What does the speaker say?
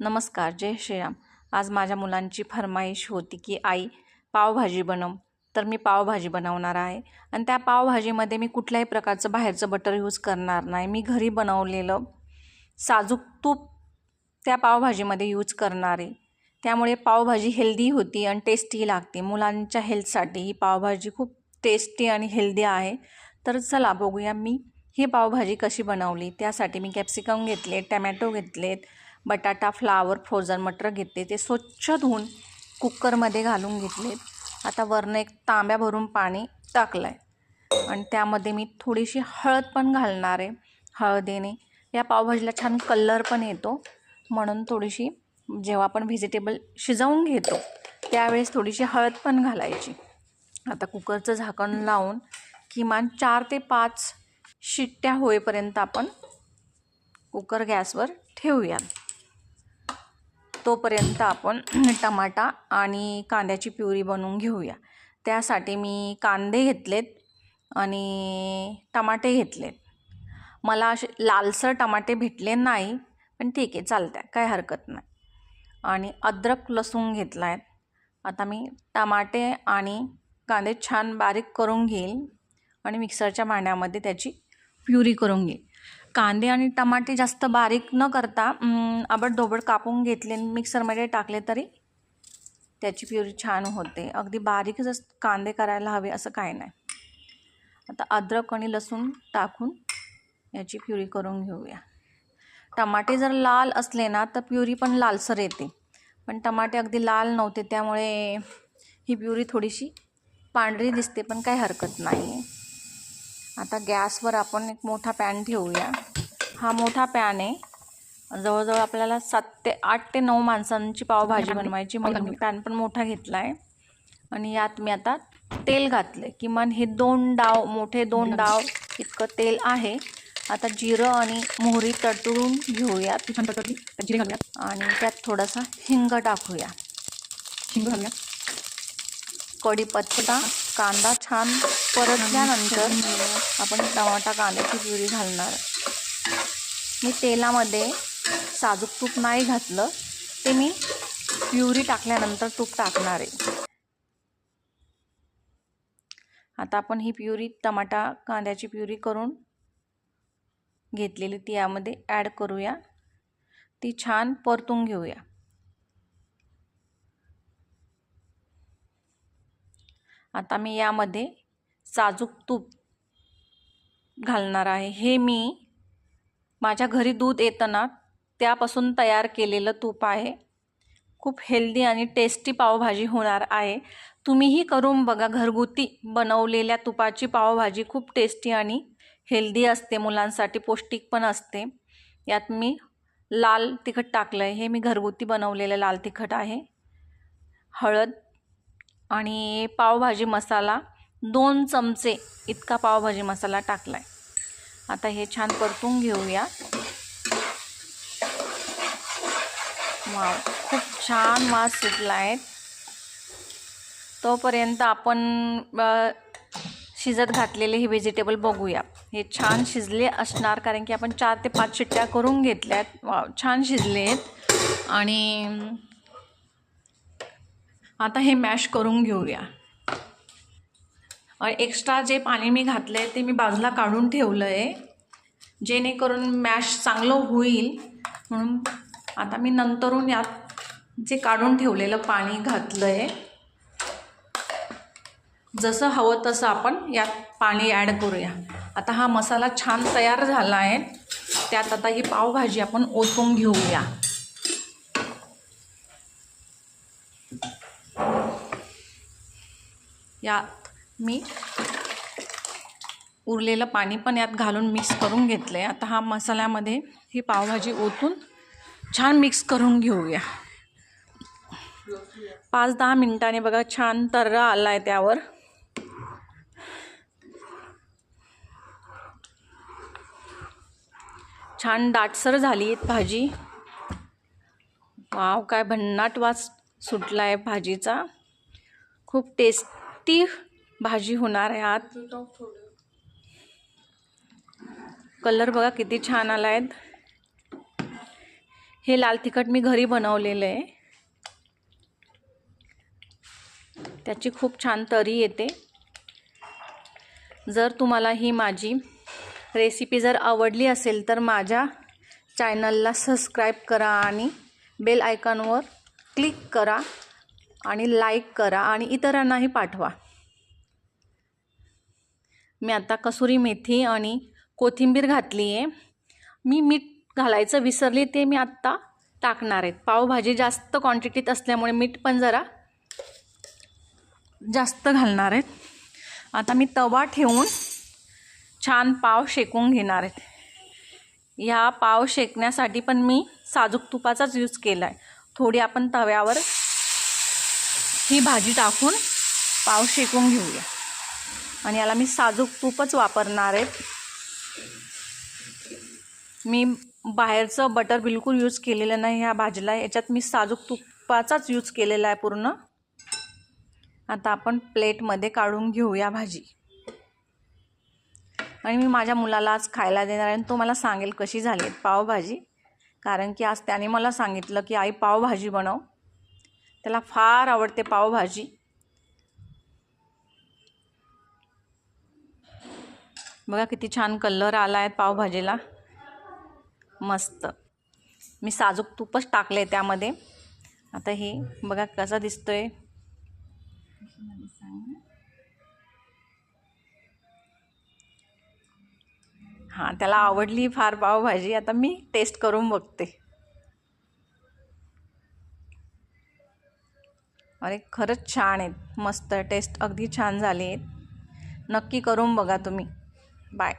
नमस्कार जय श्रीराम. आज माझ्या मुलांची फरमाईश होती की आई पावभाजी बनव. तर मी पावभाजी बनवणार आहे. आणि त्या पावभाजीमध्ये मी कुठल्याही प्रकारचं बाहेरचं बटर यूज करणार नाही. मी घरी बनवलेलं साजूक तूप त्या पावभाजीमध्ये यूज करणार आहे. त्यामुळे पावभाजी हेल्दी होती आणि टेस्टी लागते. मुलांच्या हेल्थसाठी ही पावभाजी खूप टेस्टी आणि हेल्दी आहे. तर चला बघूया मी ही पावभाजी कशी बनवली. त्यासाठी मी कॅप्सिकम घेतले टमॅटो घेतलेत बटाटा फ्लावर फ्रोझन मटर घेतले. ते स्वच्छ धुवून कुकरमध्ये घालून घेतले. आता वरनं एक तांब्या भरून पाणी टाकलं आहे आणि त्यामध्ये मी थोडीशी हळद पण घालणार आहे. हळदीने या पावभाजीला छान कलर पण येतो. म्हणून थोडीशी जेव्हा आपण व्हेजिटेबल शिजवून घेतो त्यावेळेस थोडीशी हळद पण घालायची. आता कुकरचं झाकण लावून किमान चार ते पाच शिट्ट्या होईपर्यंत आपण कुकर गॅसवर ठेवूयात. तोपर्यंत आपण टमाटा आणि कांद्याची प्युरी बनवून घेऊया. त्यासाठी मी कांदे घेतलेत आणि टमाटे घेतलेत. मला असे लालसर टमाटे भेटले नाही पण ठीक आहे चालतं आहे काय हरकत नाही. आणि अद्रक लसूण घेतला आहे आता मी टमाटे आणि कांदे छान बारीक करून घेईल आणि मिक्सरच्या भांड्यामध्ये त्याची प्युरी करून घेईल. कांदे आणि टमाटे जास्त बारीक न करता आबडधोबड कापून घेतले आणि मिक्सरमध्ये टाकले तरी त्याची प्युरी छान होते. अगदी बारीकच कांदे करायला हवे असं काय नाही. आता अद्रक आणि लसूण टाकून याची प्युरी करून घेऊया. टमाटे जर लाल असले ना तर प्युरी पण लालसर येते. पण टमाटे अगदी लाल नव्हते त्यामुळे ही प्युरी थोडीशी पांढरी दिसते पण काही हरकत नाही आहे आता गॅसवर आपण एक मोठा पॅन ठेवूया. हा मोठा पॅन आहे. जवळजवळ आपल्याला सात ते आठ ते नऊ माणसांची पावभाजी बनवायची. म्हणून मी पॅन पण मोठा घेतला आहे आणि यात मी आता तेल घातले किमान हे दोन डाव मोठे दोन डाव इतकं तेल आहे. आता जिरं आणि मोहरी तडतडून घेऊयात आणि त्यात थोडासा हिंग टाकूया. हिंग घालूया कढीपत्ता कांदा छान परतल्यानंतर आपण टमाटा कांद्याची प्युरी घालणार. मी तेलामध्ये साजूक तूप नाही घातलं ते मी प्युरी टाकल्यानंतर तूप टाकणार आहे. आता आपण ही प्युरी टमाटा कांद्याची प्युरी करून घेतलेली ती यामध्ये ॲड करूया. ती छान परतून घेऊया. आता मी यामध्ये साजूक तूप घालणार आहे. हे मी माझ्या घरी दूध येतं ना त्यापासून तयार केलेलं तूप आहे. खूप हेल्दी आणि टेस्टी पावभाजी होणार आहे. तुम्हीही करून बघा घरगुती बनवलेल्या तुपाची पावभाजी खूप टेस्टी आणि हेल्दी असते मुलांसाठी पौष्टिक पण असते. यात मी लाल तिखट टाकलं आहे हे मी घरगुती बनवलेलं लाल तिखट आहे. हळद आणि पावभाजी मसाला दोन चमचे इतका पावभाजी मसाला टाकला आहे आता हे छान परतून घेऊया. वा खूप छान वास सुटला आहे तोपर्यंत आपण शिजत घातलेले हे व्हेजिटेबल बघूया. हे छान शिजले असणार कारण की आपण चार ते पाच शिट्ट्या करून घेतल्या आहेत वा छान शिजले आहेत आणि आता हे मॅश करून घेऊया. एक्स्ट्रा जे पाणी मी घातलं आहे ते मी बाजूला काढून ठेवलं आहे जेणेकरून मॅश चांगलं होईल. म्हणून आता मी नंतरून यात जे काढून ठेवलेलं पाणी घातलं आहे जसं हवं तसं आपण यात पाणी ॲड करूया. आता हा मसाला छान तयार झाला आहे त्यात आता ही पावभाजी आपण ओतून घेऊया. यात मी उरलेलं पाणी पण यात घालून मिक्स करून घेतलं आहे आता हा मसाल्यामध्ये ही पावभाजी ओतून छान मिक्स करून घेऊया. पाच दहा मिनटांनी बघा छान तर्रा आला आहे त्यावर. छान दाटसर झाली भाजी. वाव काय भन्नाट वास सुटला आहे भाजीचा. खूप टेस्ट ती भाजी होणार आहे आत. कलर बघा किती छान आला आहेत हे लाल तिखट मी घरी बनवलेलं आहे. त्याची खूप छान तरी येते. जर तुम्हाला ही माझी रेसिपी जर आवडली असेल तर माझ्या चॅनलला सबस्क्राईब करा आणि बेल आयकॉनवर क्लिक करा. आणि लाईक करा आणि इतरांनाही पाठवा. मी आता कसुरी मेथी आणि कोथिंबीर घातली आहे मी मीठ घालायचं विसरली ते मी आत्ता टाकणार आहेत पावभाजी जास्त क्वांटिटीत असल्यामुळे मीठ पण जरा जास्त घालणार आहेत आता मी तवा ठेवून छान पाव शेकून घेणार आहेत ह्या पाव शेकण्यासाठी पण मी साजूक तुपाचाच यूज केला आहे थोडी आपण तव्यावर ही भाजी टाकून पाव शेकून घेऊया. आणि याला मी साजूक तूपच वापरणार आहे. मी बाहेरचं बटर बिलकुल यूज केलेलं नाही ह्या भाजीला. याच्यात मी साजूक तुपाचाच यूज केलेला आहे पूर्ण. आता आपण प्लेटमध्ये काढून घेऊया भाजी. आणि मी माझ्या मुलाला आज खायला देणार आहे आणि तो मला सांगेल कशी झाली आहे पावभाजी. कारण की आज त्याने मला सांगितलं की आई पावभाजी बनव. त्याला फार आवडते पावभाजी. बघा किती छान कलर आला आहे पावभाजीला. मस्त. मी साजूक तूपच टाकले त्यामध्ये. आता हे बघा कसा दिसतोय. हां त्याला आवडली फार पावभाजी. आता मी टेस्ट करून बघते. अरे खरंच छान आहेत. मस्त टेस्ट अगदी छान झाली आहेत. नक्की करून बघा तुम्ही. बाय.